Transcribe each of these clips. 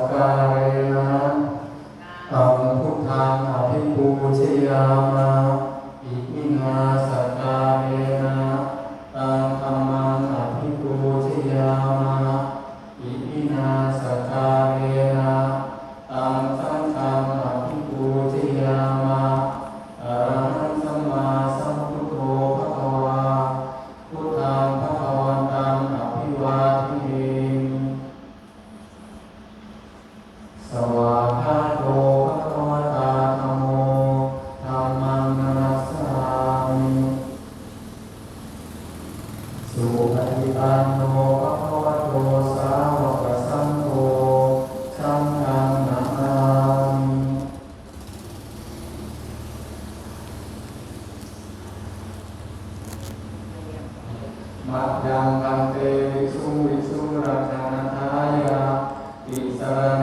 กาเรนะตัมพุทธังอภิปูชยามาอิมินาส มัดยังตันเตวิสุวิสุรัตนาทายาอิสระ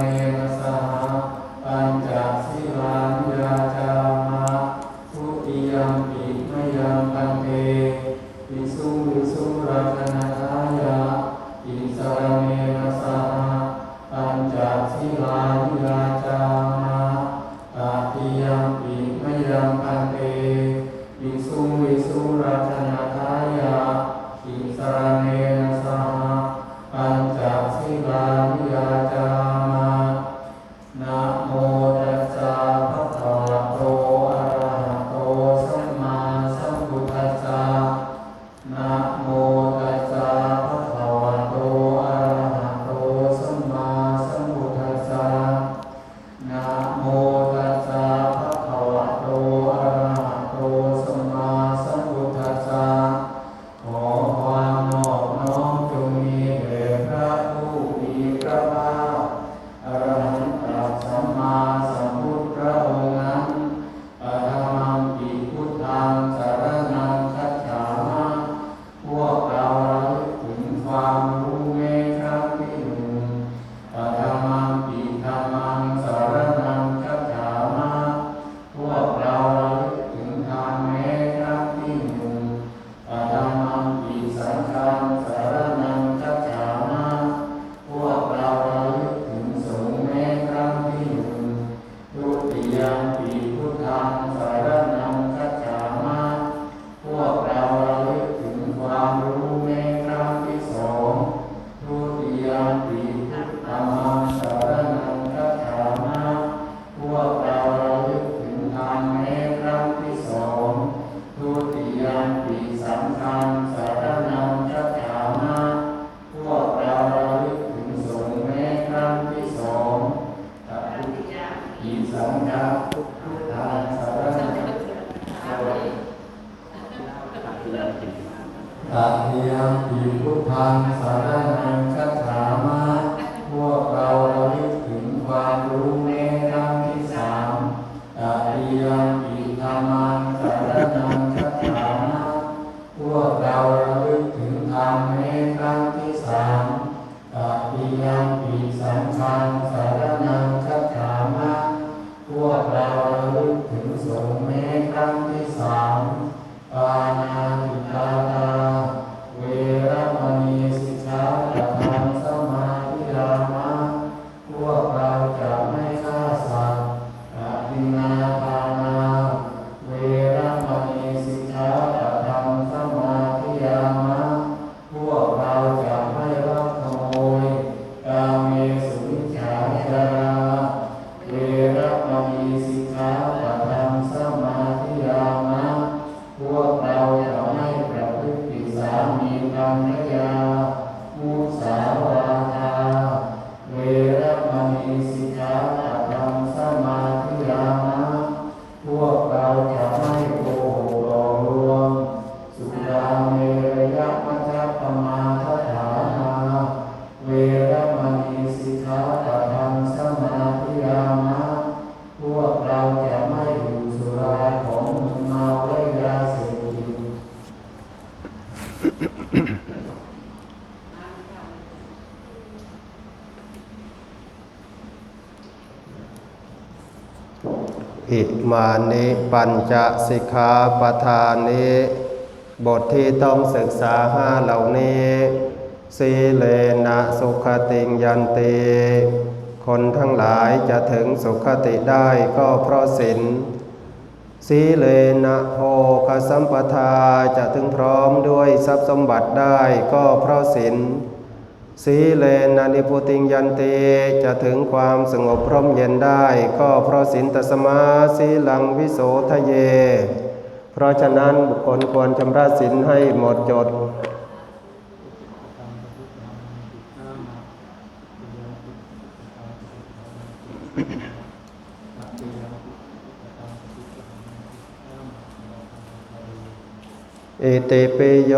อิมานิปัญจสิกขาปทานิบทที่ต้องศึกษาห้าเหล่านี้สีเลนะสุขติงยันติคนทั้งหลายจะถึงสุขติได้ก็เพราะศีลสีเลนะโภคสัมปทาจะถึงพร้อมด้วยทรัพย์สมบัติได้ก็เพราะศีล สีเลนานิพุติงยันเตจะถึงความสงบพร่มเย็นได้ ก็เพราะสินตสมาสีหลังวิโสทะเย เพราะฉะนั้นบุคคลควรชำระสินให้หมดจดเอเตเปิโย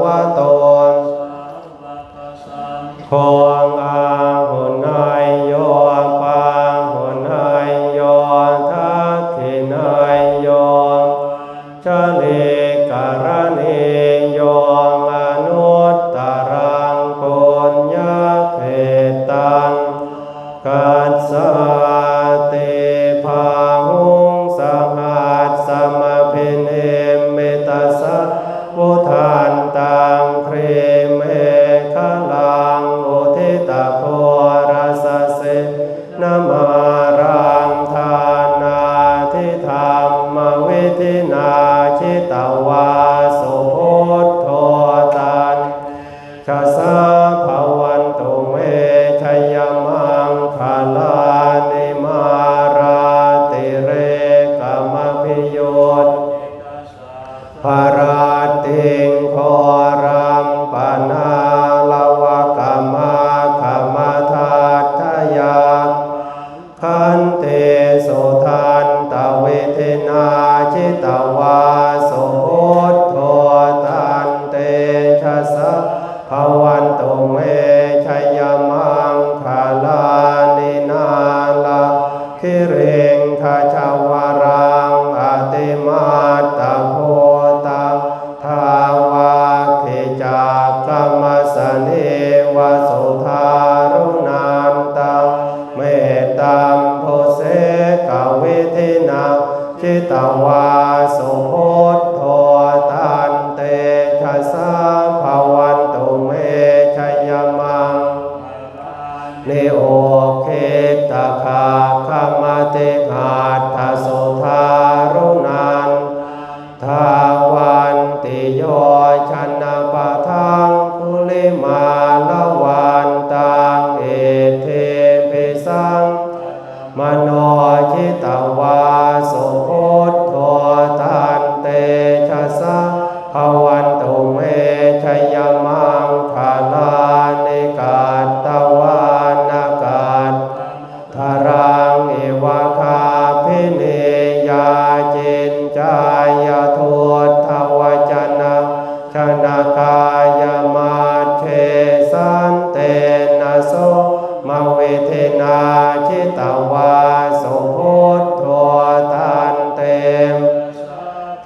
วะโตโค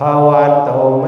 ภวันตุเม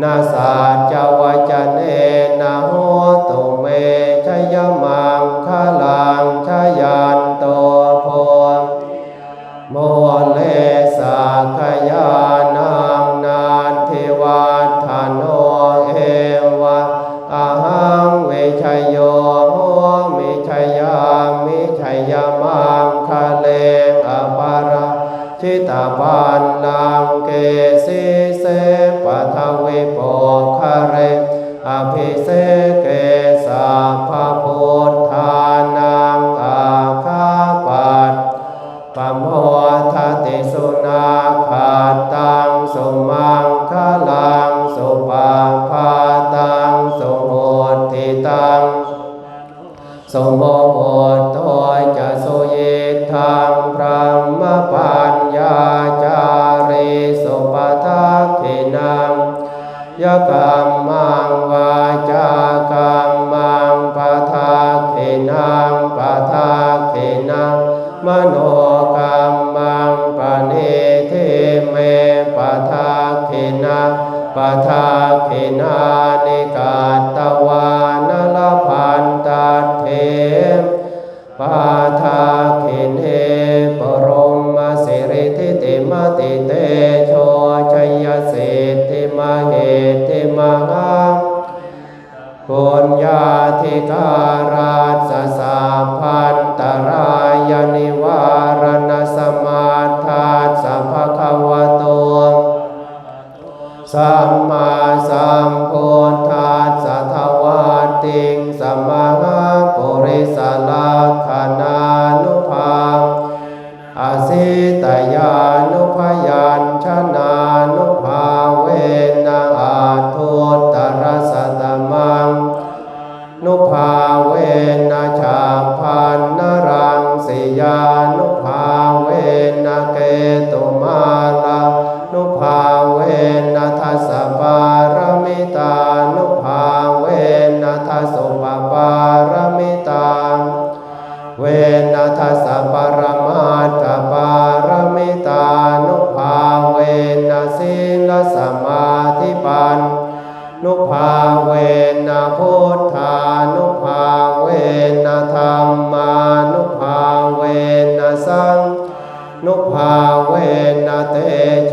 นาสาจาวาจเนนาโหตุเมชยมังคาลังชยันโตโพโมเลสาขยานางนานเทวาทานโนเอวะอาหังเวชโยโหมิชยามิชยามังคาเลอปาราชิตาปา พระมปัญญาจาริสุปทักขินังยกรรมังวาจากรรมังปทักขินังปทักขินังมโนกรรมังปณิเทเมปทักขินังปทั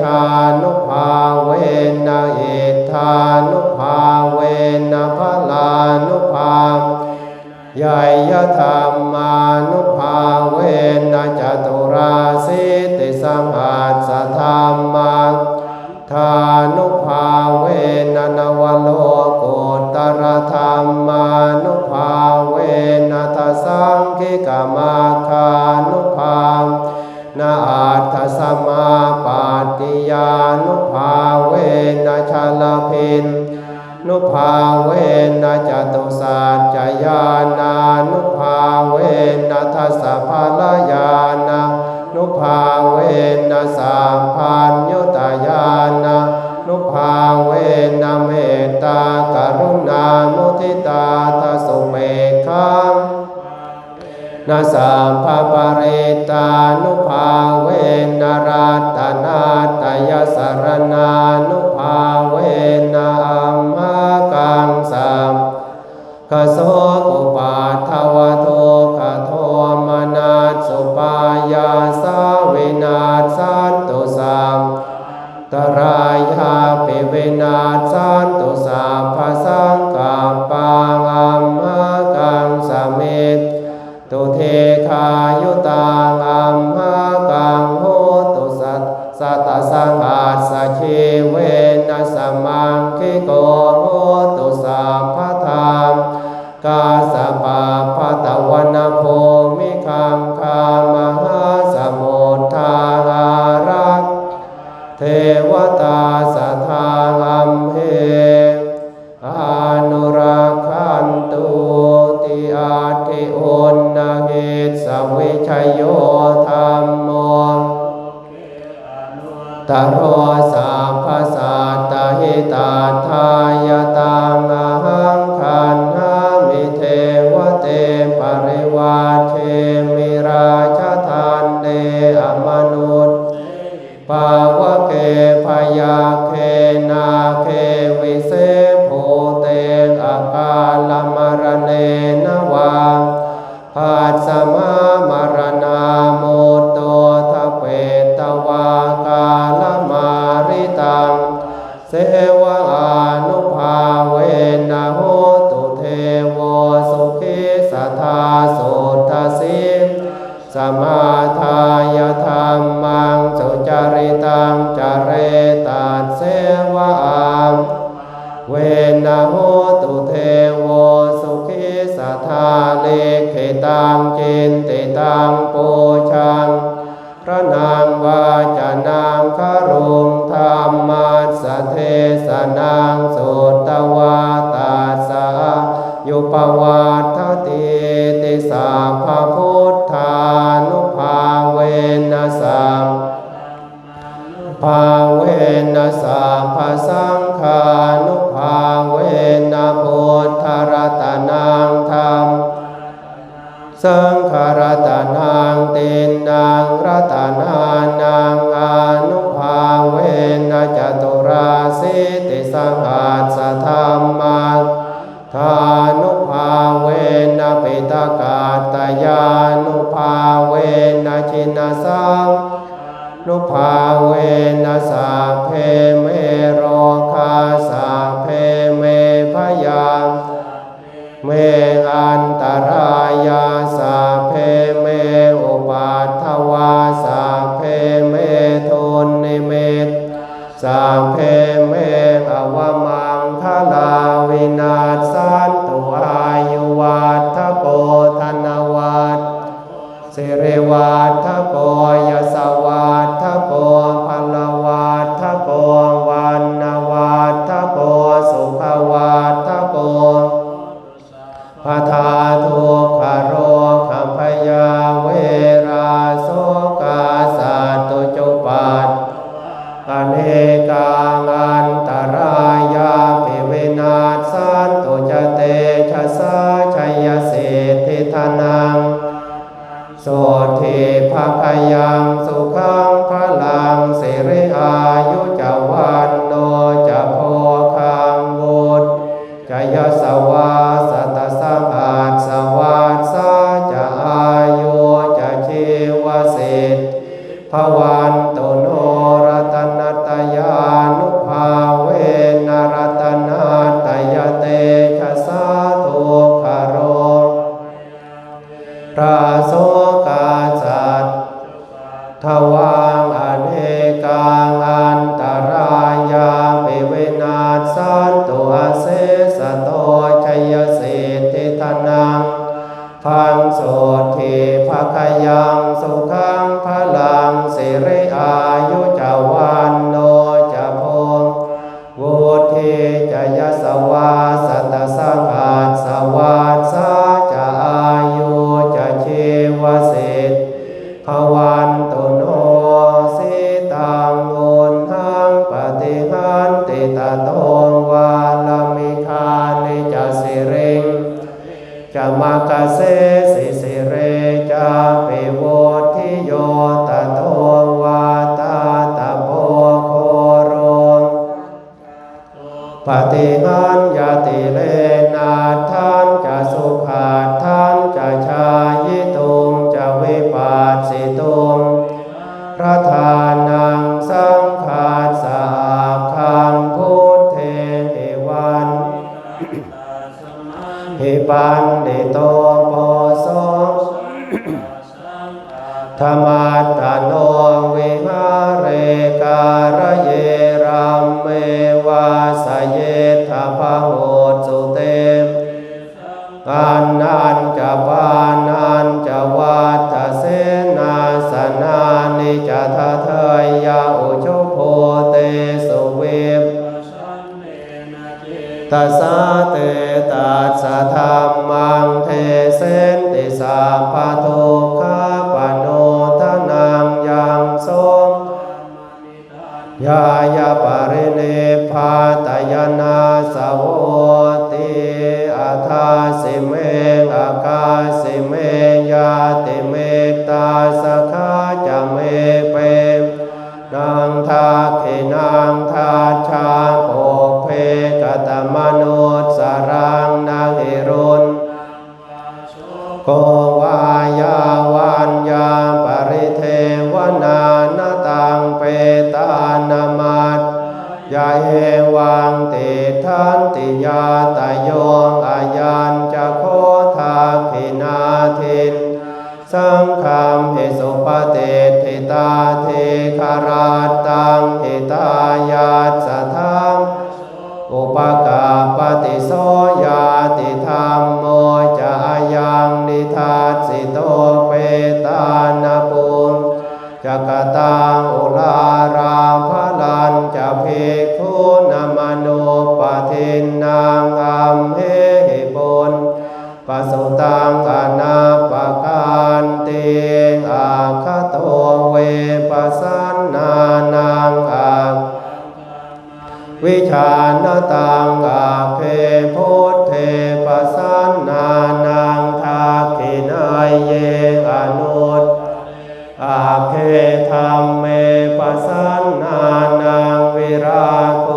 เตช นาสัมภปเรตานุภาเวนรัตนาตยสรณานุภาเวนะอัมหากังสัมขโสกุปาทวโทขโทมนาสุปายาสาวินาสันตุสัมตรายาปิเวนาสันตุสัพพสังกาปังอัมหากังสเมต ตุเทคายุตังอัมมากังโหตุสัตสัตสังอาสชีเวนัสมังคิโกโหตุสัพพธรรมกาสปะปะตะวันโพมิคังคามหาส ทายธรรมังสุจริตังจเรตัสเสวะามเวนะโหตุเทโวสุขิสัทธาเลขิตังจินติตังปูชัง พระนางวาจานางคารุงธรรมัสสเทสนางสุตตวาตาสา ยุปวัตถติติสาภพุทธานุภาเวนัสสัมภาเวนัสสัมภสังฆานุภาเวนะพุทธรัตนังธรรมสังขารตนางตินนางรัตนานังอานุภาเวนะจตุราสิติสังหาสธรรมังทานุ กางั พังโสทีภคยังสุขังพลังสิริอายุจาวันโนจะพงวุฒิจยสวาสัตสังอาสวา ปันติโตโปโสธรรมาตโนวิหาเรการะเยรัมเมวาสเยทาพโหสุเตปานันจะปานันจะวัตเสนาสนานิจะทะเทยาอุชุโพเตสเวปตัส สธรรมังเทเสนติสาปโทคาปโนทนางยังสมยายาปริเนพาตยานาสาวติอาทาสิเมงอากาสิเมยาติเมตาสคาังอัมเหบุญปัสสุตังอนาปกานเตอาคโตเวปัสสันนานังอาวิชานตังอาเพพุทเทปัสสันนานังทาคินายเยอนุตอาเพธรรมเมปัสสันนานังวิราโก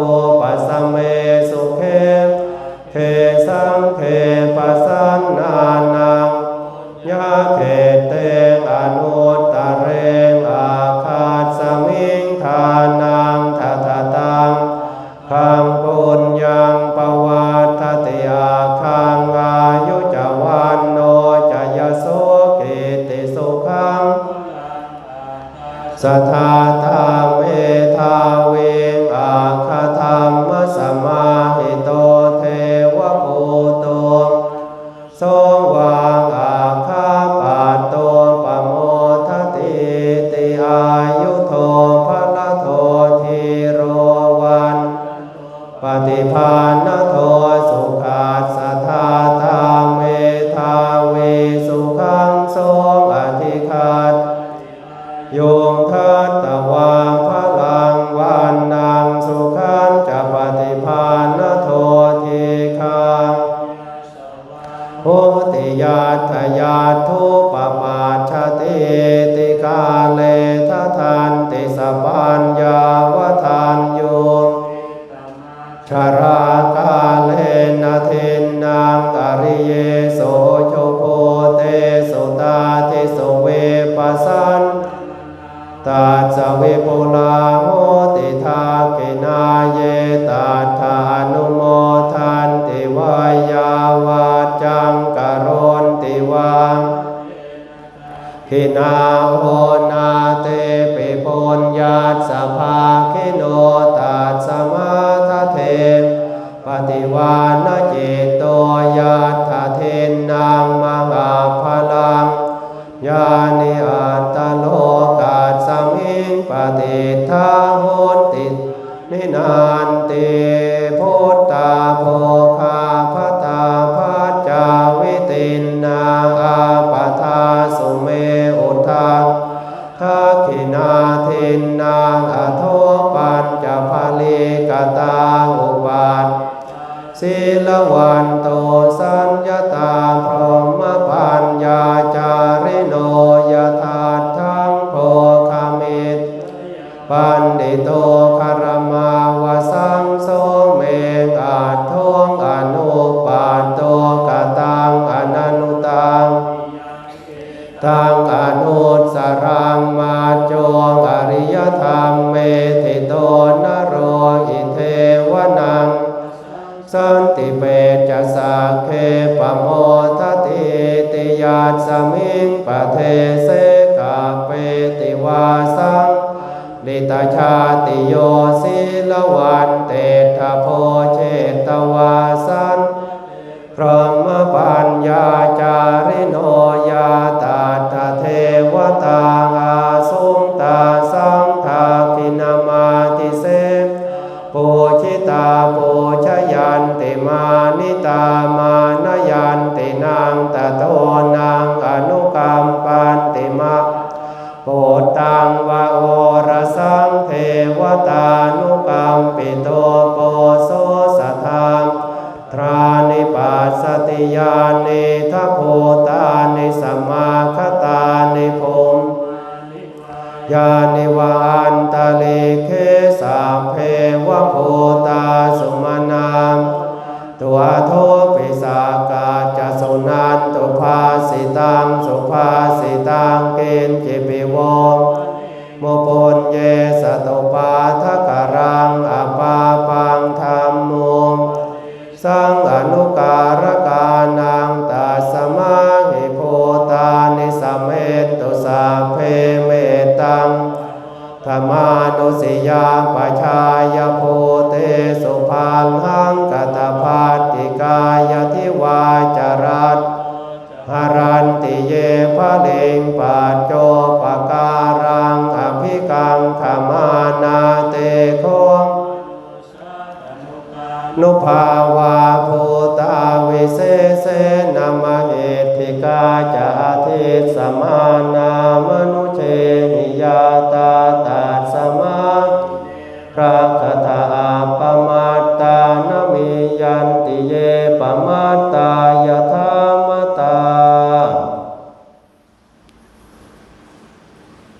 ตาเว กตาอุปาทศิลวันโตสัญญาตาพรหมปัญญาจาริโนยธาทังโพคามิตปันดิโต มิงปะเทเสกาเปติวาสังลิตาชาติโยสิลวันเตถโพเชตวาสันพรหมปัญญาจาริโนยา สังอนุการกานังตัสมาหิโพตานิสมเมตุสาเพเมตังธรรมานุสิยาปชายโพเตสุพังหังกตภาติกายทิวาจรัตหารันติเยพะเลงปัจโจปการังอภิกังขมานาเตโคงนุภา เสเสนามาเหติกาจาทิสมานามนุเชนิยา